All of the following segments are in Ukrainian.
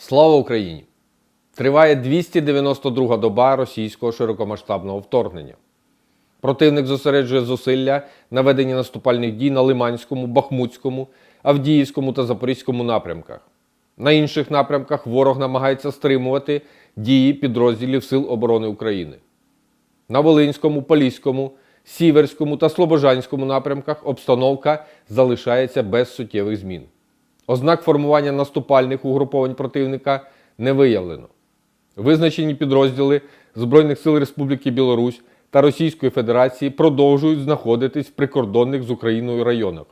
Слава Україні! Триває 292 доба російського широкомасштабного вторгнення. Противник зосереджує зусилля на веденні наступальних дій на Лиманському, Бахмутському, Авдіївському та Запорізькому напрямках. На інших напрямках ворог намагається стримувати дії підрозділів Сил оборони України. На Волинському, Поліському, Сіверському та Слобожанському напрямках обстановка залишається без суттєвих змін. Ознак формування наступальних угруповань противника не виявлено. Визначені підрозділи Збройних сил Республіки Білорусь та Російської Федерації продовжують знаходитись в прикордонних з Україною районах.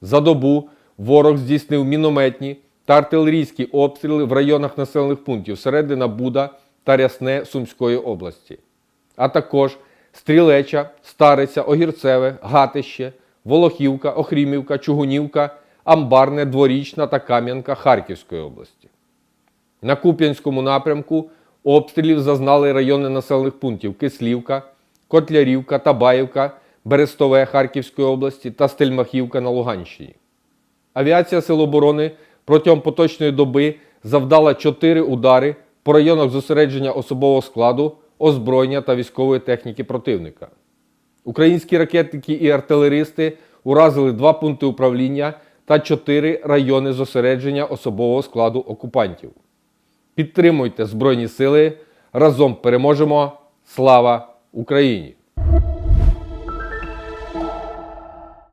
За добу ворог здійснив мінометні та артилерійські обстріли в районах населених пунктів Середина Буда та Рясне Сумської області, а також Стрілеча, Стариця, Огірцеве, Гатище, Волохівка, Охрімівка, Чугунівка, Амбарне, Дворічна та Кам'янка Харківської області. На Куп'янському напрямку обстрілів зазнали райони населених пунктів Кислівка, Котлярівка, Табаївка, Берестове Харківської області та Стельмахівка на Луганщині. Авіація Сил оборони протягом поточної доби завдала 4 удари по районах зосередження особового складу, озброєння та військової техніки противника. Українські ракетники і артилеристи уразили два пункти управління та чотири райони зосередження особового складу окупантів. Підтримуйте Збройні Сили. Разом переможемо. Слава Україні!